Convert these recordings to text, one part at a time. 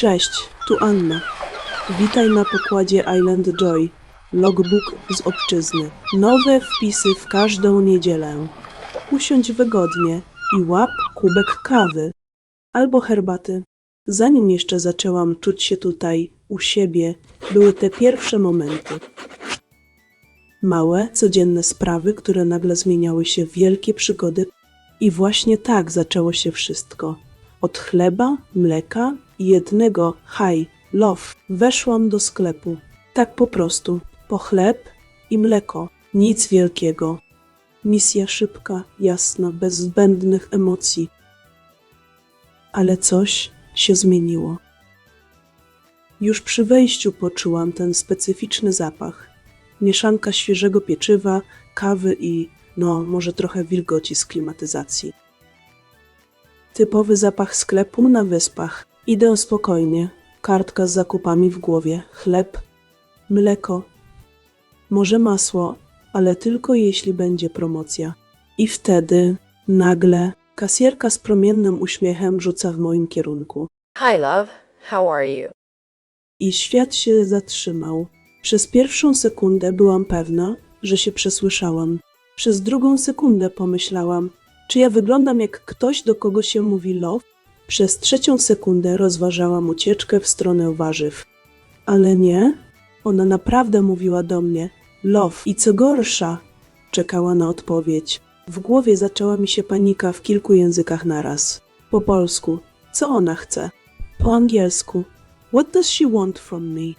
Cześć, tu Anna. Witaj na pokładzie Island Joy. Logbook z obczyzny. Nowe wpisy w każdą niedzielę. Usiądź wygodnie i łap kubek kawy albo herbaty. Zanim jeszcze zaczęłam czuć się tutaj, u siebie, były te pierwsze momenty. Małe, codzienne sprawy, które nagle zmieniały się w wielkie przygody. I właśnie tak zaczęło się wszystko. Od chleba, mleka jednego haj, love, weszłam do sklepu. Tak po prostu. Po chleb i mleko. Nic wielkiego. Misja szybka, jasna, bez zbędnych emocji. Ale coś się zmieniło. Już przy wejściu poczułam ten specyficzny zapach. Mieszanka świeżego pieczywa, kawy i, no, może trochę wilgoci z klimatyzacji. Typowy zapach sklepu na wyspach. Idę spokojnie. Kartka z zakupami w głowie, chleb, mleko, może masło, ale tylko jeśli będzie promocja. I wtedy, nagle, kasjerka z promiennym uśmiechem rzuca w moim kierunku. Hi, love. How are you? I świat się zatrzymał. Przez pierwszą sekundę byłam pewna, że się przesłyszałam. Przez drugą sekundę pomyślałam, czy ja wyglądam jak ktoś, do kogo się mówi love? Przez trzecią sekundę rozważałam ucieczkę w stronę warzyw. Ale nie, ona naprawdę mówiła do mnie love i co gorsza, czekała na odpowiedź. W głowie zaczęła mi się panika w kilku językach naraz. Po polsku, co ona chce? Po angielsku, what does she want from me?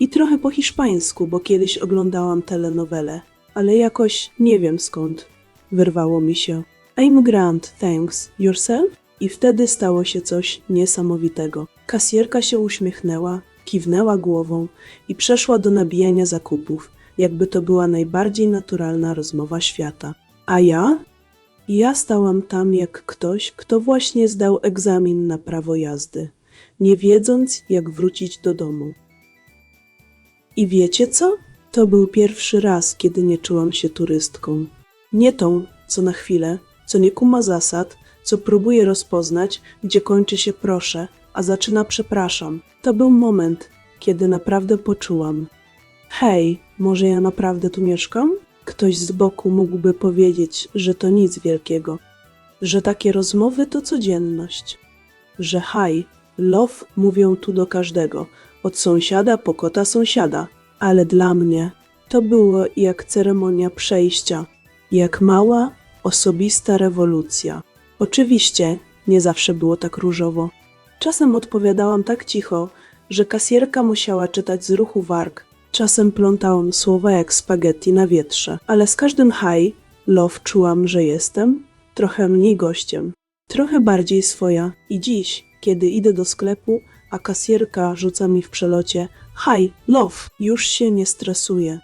I trochę po hiszpańsku, bo kiedyś oglądałam telenowelę, ale jakoś nie wiem skąd. Wyrwało mi się. I'm grand, thanks. Yourself? I wtedy stało się coś niesamowitego. Kasjerka się uśmiechnęła, kiwnęła głową i przeszła do nabijania zakupów, jakby to była najbardziej naturalna rozmowa świata. A ja? Ja stałam tam jak ktoś, kto właśnie zdał egzamin na prawo jazdy, nie wiedząc, jak wrócić do domu. I wiecie co? To był pierwszy raz, kiedy nie czułam się turystką. Nie tą, co na chwilę, co nie kuma zasad, co próbuje rozpoznać, gdzie kończy się proszę, a zaczyna przepraszam. To był moment, kiedy naprawdę poczułam. Hej, może ja naprawdę tu mieszkam? Ktoś z boku mógłby powiedzieć, że to nic wielkiego, że takie rozmowy to codzienność, że haj, love mówią tu do każdego, od sąsiada po kota sąsiada, ale dla mnie to było jak ceremonia przejścia, jak mała, osobista rewolucja. Oczywiście nie zawsze było tak różowo. Czasem odpowiadałam tak cicho, że kasjerka musiała czytać z ruchu warg. Czasem plątałam słowa jak spaghetti na wietrze, ale z każdym haj, love czułam, że jestem trochę mniej gościem, trochę bardziej swoja. I dziś, kiedy idę do sklepu, a kasjerka rzuca mi w przelocie Hi, love, już się nie stresuję.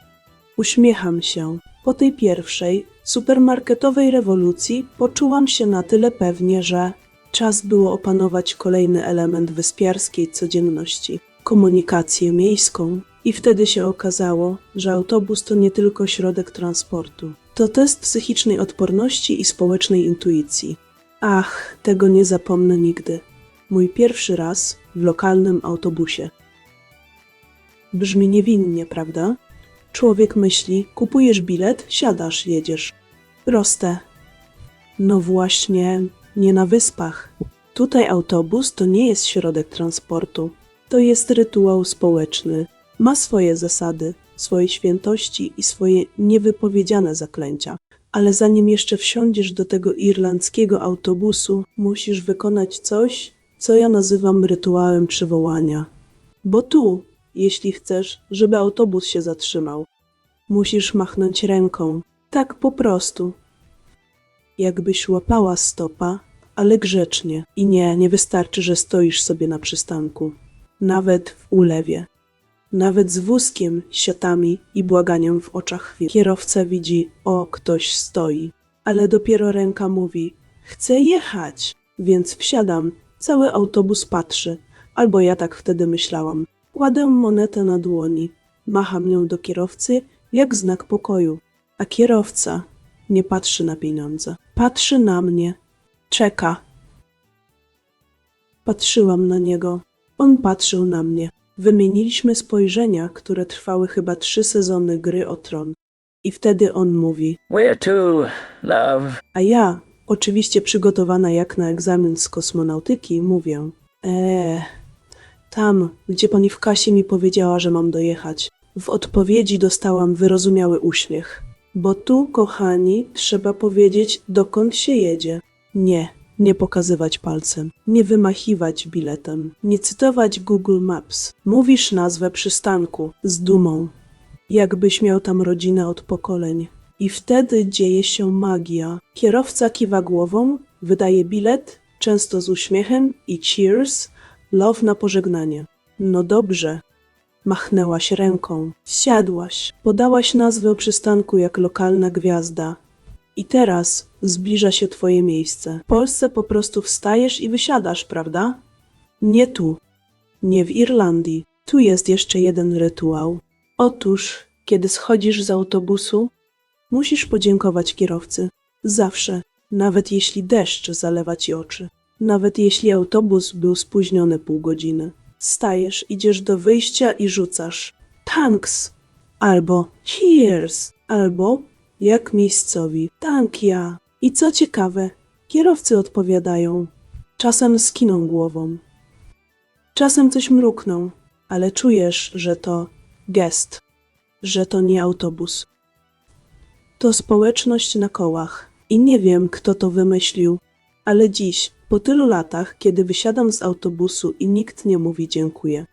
Uśmiecham się. Po tej pierwszej, supermarketowej rewolucji poczułam się na tyle pewnie, że czas było opanować kolejny element wyspiarskiej codzienności komunikację miejską. I wtedy się okazało, że autobus to nie tylko środek transportu. To test psychicznej odporności i społecznej intuicji. Ach, tego nie zapomnę nigdy. Mój pierwszy raz w lokalnym autobusie. Brzmi niewinnie, prawda? Człowiek myśli, kupujesz bilet, siadasz, jedziesz. Proste. No właśnie, nie na wyspach. Tutaj autobus to nie jest środek transportu. To jest rytuał społeczny. Ma swoje zasady, swoje świętości i swoje niewypowiedziane zaklęcia. Ale zanim jeszcze wsiądziesz do tego irlandzkiego autobusu, musisz wykonać coś, co ja nazywam rytuałem przywołania. Bo tu, jeśli chcesz, żeby autobus się zatrzymał, musisz machnąć ręką. Tak po prostu. Jakbyś łapała stopa, ale grzecznie. I nie, nie wystarczy, że stoisz sobie na przystanku. Nawet w ulewie. Nawet z wózkiem, siatami i błaganiem w oczach kierowca widzi, o, ktoś stoi. Ale dopiero ręka mówi, chcę jechać, więc wsiadam. Cały autobus patrzy, albo ja tak wtedy myślałam. Kładę monetę na dłoni, macham nią do kierowcy jak znak pokoju. A kierowca nie patrzy na pieniądze. Patrzy na mnie. Czeka. Patrzyłam na niego. On patrzył na mnie. Wymieniliśmy spojrzenia, które trwały chyba trzy sezony gry o tron. I wtedy on mówi, Where to, love? a ja, oczywiście przygotowana jak na egzamin z kosmonautyki, mówię, eee, tam, gdzie pani w kasie mi powiedziała, że mam dojechać. W odpowiedzi dostałam wyrozumiały uśmiech. Bo tu, kochani, trzeba powiedzieć, dokąd się jedzie. Nie, nie pokazywać palcem, nie wymachiwać biletem, nie cytować Google Maps. Mówisz nazwę przystanku z dumą, jakbyś miał tam rodzinę od pokoleń. I wtedy dzieje się magia. Kierowca kiwa głową, wydaje bilet, często z uśmiechem i cheers, love na pożegnanie. No dobrze. Machnęłaś ręką, wsiadłaś, podałaś nazwę przystanku jak lokalna gwiazda. I teraz zbliża się twoje miejsce. W Polsce po prostu wstajesz i wysiadasz, prawda? Nie tu. Nie w Irlandii. Tu jest jeszcze jeden rytuał. Otóż, kiedy schodzisz z autobusu, musisz podziękować kierowcy. Zawsze, nawet jeśli deszcz zalewa ci oczy. Nawet jeśli autobus był spóźniony pół godziny. Stajesz, idziesz do wyjścia i rzucasz thanks albo cheers albo jak miejscowi thank ja. I co ciekawe, kierowcy odpowiadają. Czasem skiną głową. Czasem coś mrukną, ale czujesz, że to gest, że to nie autobus. To społeczność na kołach. I nie wiem, kto to wymyślił, ale dziś, po tylu latach, kiedy wysiadam z autobusu i nikt nie mówi dziękuję,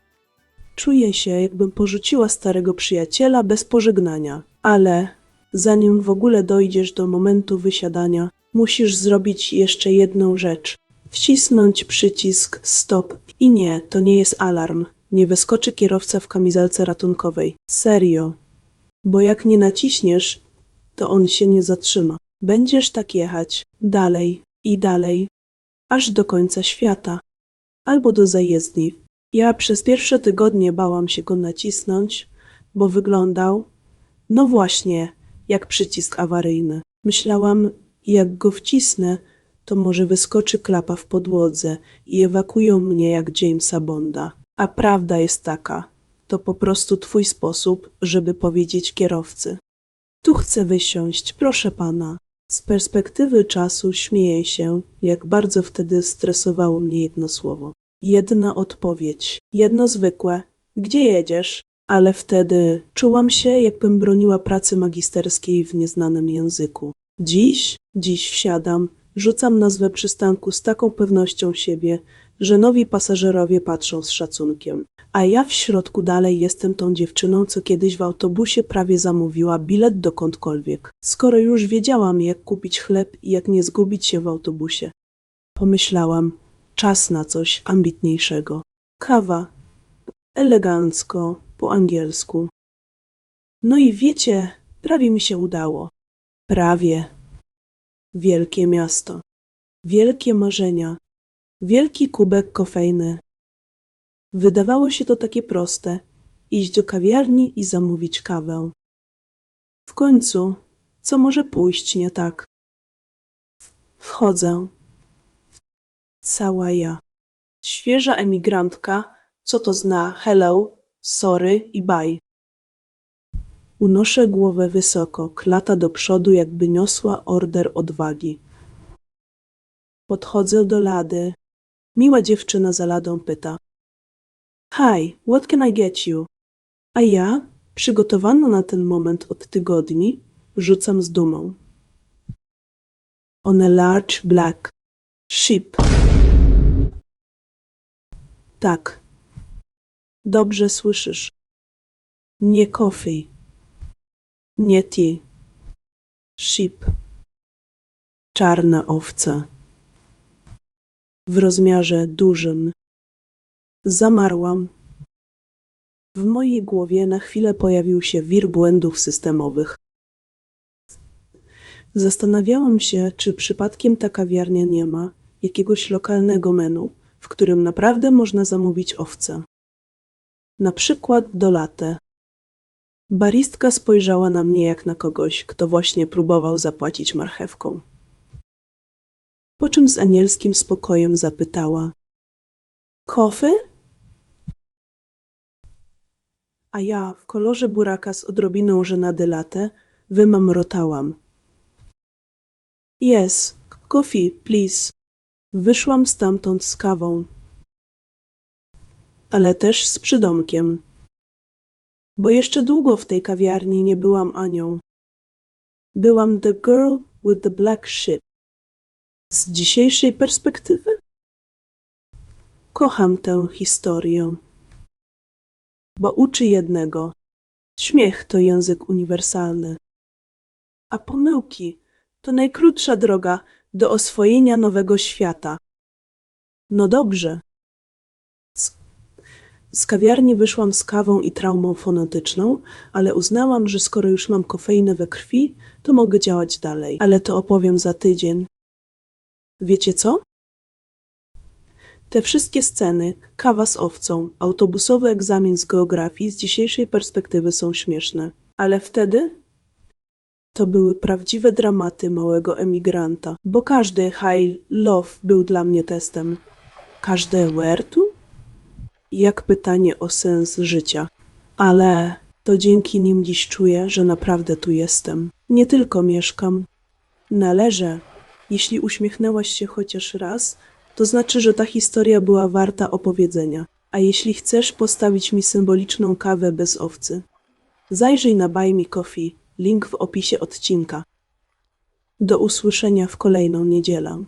czuję się, jakbym porzuciła starego przyjaciela bez pożegnania. Ale zanim w ogóle dojdziesz do momentu wysiadania, musisz zrobić jeszcze jedną rzecz. Wcisnąć przycisk stop. I nie, to nie jest alarm. Nie wyskoczy kierowca w kamizelce ratunkowej. Serio. Bo jak nie naciśniesz, to on się nie zatrzyma. Będziesz tak jechać dalej i dalej, aż do końca świata, albo do zajezdni. Ja przez pierwsze tygodnie bałam się go nacisnąć, bo wyglądał, no właśnie, jak przycisk awaryjny. Myślałam, jak go wcisnę, to może wyskoczy klapa w podłodze i ewakuują mnie jak Jamesa Bonda. A prawda jest taka, to po prostu twój sposób, żeby powiedzieć kierowcy. Tu chcę wysiąść, proszę pana. Z perspektywy czasu śmieję się, jak bardzo wtedy stresowało mnie jedno słowo. Jedna odpowiedź, jedno zwykłe. Gdzie jedziesz? Ale wtedy czułam się, jakbym broniła pracy magisterskiej w nieznanym języku. Dziś, dziś wsiadam, rzucam nazwę przystanku z taką pewnością siebie, że nowi pasażerowie patrzą z szacunkiem. A ja w środku dalej jestem tą dziewczyną, co kiedyś w autobusie prawie zamówiła bilet dokądkolwiek. Skoro już wiedziałam, jak kupić chleb i jak nie zgubić się w autobusie. Pomyślałam, czas na coś ambitniejszego. Kawa. Elegancko, po angielsku. No i wiecie, prawie mi się udało. Prawie. Wielkie miasto. Wielkie marzenia. Wielki kubek kofejny. Wydawało się to takie proste iść do kawiarni i zamówić kawę. W końcu, co może pójść nie tak? Wchodzę. Cała ja. Świeża emigrantka, co to zna hello, sorry i bye. Unoszę głowę wysoko, klata do przodu, jakby niosła order odwagi. Podchodzę do lady. Miła dziewczyna za ladą pyta. Hi, what can I get you? A ja, przygotowana na ten moment od tygodni, rzucam z dumą. On a large black ship. Tak. Dobrze słyszysz. Nie coffee. Nie tea. Ship. Czarna owca. W rozmiarze dużym. Zamarłam. W mojej głowie na chwilę pojawił się wir błędów systemowych. Zastanawiałam się, czy przypadkiem ta kawiarnia nie ma jakiegoś lokalnego menu, w którym naprawdę można zamówić owce. Na przykład do latte. Baristka spojrzała na mnie jak na kogoś, kto właśnie próbował zapłacić marchewką. Czym z anielskim spokojem zapytała: Kofy? a ja w kolorze buraka z odrobiną żenady latte wymamrotałam. Yes, coffee, please. Wyszłam stamtąd z kawą. Ale też z przydomkiem. Bo jeszcze długo w tej kawiarni nie byłam Anią. Byłam the girl with the black shit. Z dzisiejszej perspektywy? Kocham tę historię. Bo uczy jednego. Śmiech to język uniwersalny. A pomyłki to najkrótsza droga do oswojenia nowego świata. No dobrze. Z, z kawiarni wyszłam z kawą i traumą fonetyczną, ale uznałam, że skoro już mam kofeinę we krwi, to mogę działać dalej. Ale to opowiem za tydzień. Wiecie co? Te wszystkie sceny, kawa z owcą, autobusowy egzamin z geografii z dzisiejszej perspektywy są śmieszne. Ale wtedy to były prawdziwe dramaty małego emigranta, bo każdy high love był dla mnie testem. Każde where tu? Jak pytanie o sens życia. Ale to dzięki nim dziś czuję, że naprawdę tu jestem. Nie tylko mieszkam. Należę. Jeśli uśmiechnęłaś się chociaż raz, to znaczy, że ta historia była warta opowiedzenia. A jeśli chcesz postawić mi symboliczną kawę bez owcy, zajrzyj na Buy Me Coffee, link w opisie odcinka. Do usłyszenia w kolejną niedzielę.